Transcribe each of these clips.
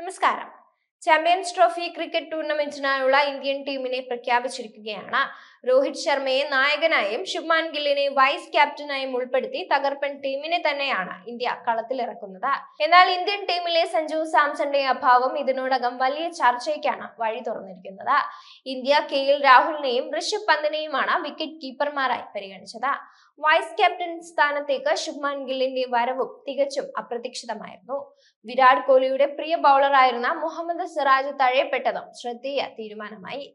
नमस्कार champions trophy cricket ടൂർണമെന്റിനായുള്ള Indian ടീമിനെ പ്രഖ്യാപിച്ചിരിക്കുകയാണ്. രോഹിത് ശർമ്മയെ നായകനായും ശുഭ്മാൻ ഗില്ലിനെ വൈസ് ക്യാപ്റ്റനായും ഉൾപ്പെടുത്തി തകർപ്പൻ ടീമിനെ തന്നെയാണ് ഇന്ത്യ കളത്തിലിറക്കുന്നത്. എന്നാൽ ഇന്ത്യൻ ടീമിലെ സഞ്ജു സാംസന്റെ അഭാവം ഇതിനോടകം വലിയ ചർച്ചയ്ക്കാണ് വഴി തുറന്നിരിക്കുന്നത്. ഇന്ത്യ കെ എൽ രാഹുലിനെയും ഋഷഭ് പന്തിനെയുമാണ് വിക്കറ്റ് കീപ്പർമാരായി പരിഗണിച്ചത്. വൈസ് ക്യാപ്റ്റൻ സ്ഥാനത്തേക്ക് ശുഭ്മാൻ ഗില്ലിന്റെ വരവും തികച്ചും അപ്രതീക്ഷിതമായിരുന്നു. വിരാട് കോഹ്ലിയുടെ പ്രിയ ബൗളറായിരുന്ന മുഹമ്മദ് സിറാജ് തഴയപ്പെട്ടതും ശ്രദ്ധേയ തീരുമാനമായി.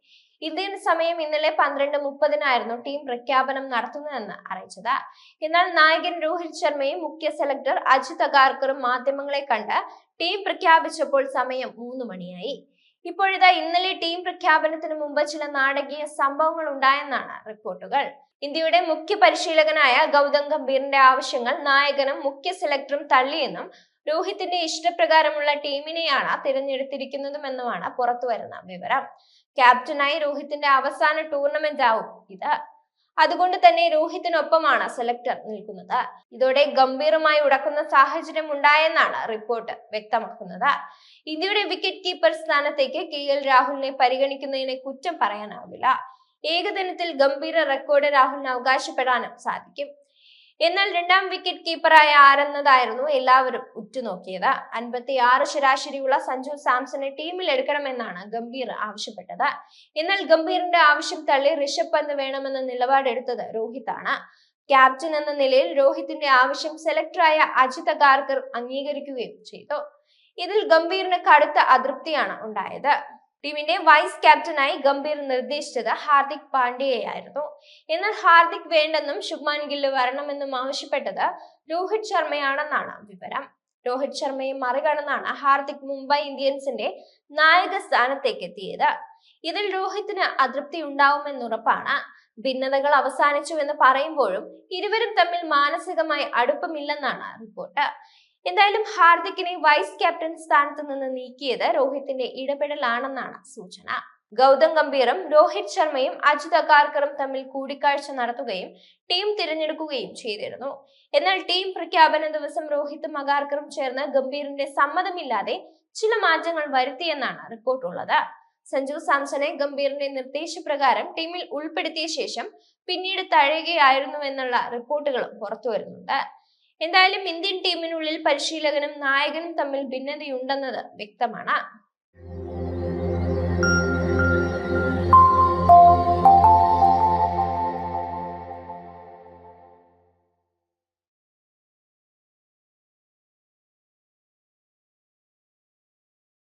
ഇന്ത്യൻ സമയം ഇന്നലെ പന്ത്രണ്ട് മുപ്പതിനായിരുന്നു ടീം പ്രഖ്യാപനം നടത്തുന്നതെന്ന് അറിയിച്ചത്. എന്നാൽ നായകൻ രോഹിത് ശർമ്മയും മുഖ്യ സെലക്ടർ അജിത് അഗാർക്കറും മാധ്യമങ്ങളെ കണ്ട് ടീം പ്രഖ്യാപിച്ചപ്പോൾ സമയം മൂന്ന് മണിയായി. ഇപ്പോഴിതാ ഇന്നലെ ടീം പ്രഖ്യാപനത്തിന് മുമ്പ് ചില നാടകീയ സംഭവങ്ങൾ ഉണ്ടായെന്നാണ് റിപ്പോർട്ടുകൾ. ഇന്ത്യയുടെ മുഖ്യ പരിശീലകനായ ഗൗതം ഗംഭീറിന്റെ ആവശ്യങ്ങൾ നായകനും മുഖ്യ സെലക്ടറും തള്ളിയെന്നും രോഹിത്തിന്റെ ഇഷ്ടപ്രകാരമുള്ള ടീമിനെയാണ് തിരഞ്ഞെടുത്തിരിക്കുന്നതുമെന്നുമാണ് പുറത്തുവരുന്ന വിവരം. ക്യാപ്റ്റനായി രോഹിത്തിന്റെ അവസാന ടൂർണമെന്റ് ആവും ഇത്. അതുകൊണ്ട് തന്നെ രോഹിത്തിനൊപ്പമാണ് സെലക്ടർ നിൽക്കുന്നത്. ഇതോടെ ഗംഭീരമായി ഉടക്കുന്ന സാഹചര്യം ഉണ്ടായെന്നാണ് റിപ്പോർട്ട് വ്യക്തമാക്കുന്നത്. ഇന്ത്യയുടെ വിക്കറ്റ് കീപ്പർ സ്ഥാനത്തേക്ക് കെ എൽ രാഹുലിനെ പരിഗണിക്കുന്നതിനെ കുറ്റം പറയാനാവില്ല. ഏകദിനത്തിൽ ഗംഭീര റെക്കോർഡ് രാഹുലിന് അവകാശപ്പെടാനും സാധിക്കും. എന്നാൽ രണ്ടാം വിക്കറ്റ് കീപ്പറായ ആരെന്നതായിരുന്നു എല്ലാവരും ഉറ്റുനോക്കിയത്. അൻപത്തി ആറ് ശരാശരിയുള്ള സഞ്ജു സാംസണെ ടീമിൽ എടുക്കണമെന്നാണ് ഗംഭീർ ആവശ്യപ്പെട്ടത്. എന്നാൽ ഗംഭീറിന്റെ ആവശ്യം തള്ളി ഋഷഭ് പന്ത് വേണമെന്ന നിലപാടെടുത്തത് രോഹിതാണ് ക്യാപ്റ്റൻ എന്ന നിലയിൽ രോഹിത്തിന്റെ ആവശ്യം സെലക്ടറായ അജിത് അഗാർക്കർ അംഗീകരിക്കുകയും ചെയ്തു. ഇതിൽ ഗംഭീറിന് കടുത്ത അതൃപ്തിയാണ് ഉണ്ടായത്. ടീമിന്റെ വൈസ് ക്യാപ്റ്റനായി ഗംഭീർ നിർദ്ദേശിച്ചത് ഹാർദിക് പാണ്ഡ്യയായിരുന്നു. എന്നാൽ ഹാർദിക് വേണ്ടെന്നും ശുഭ്മാൻ ഗില്ല് വരണമെന്നും ആവശ്യപ്പെട്ടത് രോഹിത് ശർമ്മയാണെന്നാണ് വിവരം. രോഹിത് ശർമ്മയെ മറികടന്നാണ് ഹാർദിക് മുംബൈ ഇന്ത്യൻസിന്റെ നായക സ്ഥാനത്തേക്ക് എത്തിയത് ഇതിൽ രോഹിത്തിന് അതൃപ്തി ഉണ്ടാവുമെന്നുറപ്പാണ്. ഭിന്നതകൾ അവസാനിച്ചുവെന്ന് പറയുമ്പോഴും ഇരുവരും തമ്മിൽ മാനസികമായി അടുപ്പമില്ലെന്നാണ് റിപ്പോർട്ട്. എന്തായാലും ഹാർദിക്കിനെ വൈസ് ക്യാപ്റ്റൻ സ്ഥാനത്ത് നിന്ന് നീക്കിയത് രോഹിത്തിന്റെ ഇടപെടലാണെന്നാണ് സൂചന. ഗൗതം ഗംഭീറും രോഹിത് ശർമ്മയും അജിത് അഗാർക്കറും തമ്മിൽ കൂടിക്കാഴ്ച നടത്തുകയും ടീം തിരഞ്ഞെടുക്കുകയും ചെയ്തിരുന്നു. എന്നാൽ ടീം പ്രഖ്യാപന ദിവസം രോഹിത്തും അഗാർക്കറും ചേർന്ന് ഗംഭീറിന്റെ സമ്മതമില്ലാതെ ചില മാറ്റങ്ങൾ വരുത്തിയെന്നാണ് റിപ്പോർട്ടുള്ളത്. സഞ്ജു സാംസനെ ഗംഭീറിന്റെ നിർദ്ദേശപ്രകാരം ടീമിൽ ഉൾപ്പെടുത്തിയ ശേഷം പിന്നീട് തഴയുകയായിരുന്നു എന്നുള്ള റിപ്പോർട്ടുകളും പുറത്തു വരുന്നുണ്ട് എന്തായാലും ഇന്ത്യൻ ടീമിനുള്ളിൽ പരിശീലകനും നായകനും തമ്മിൽ ഭിന്നതയുണ്ടെന്നത് വ്യക്തമാണ്.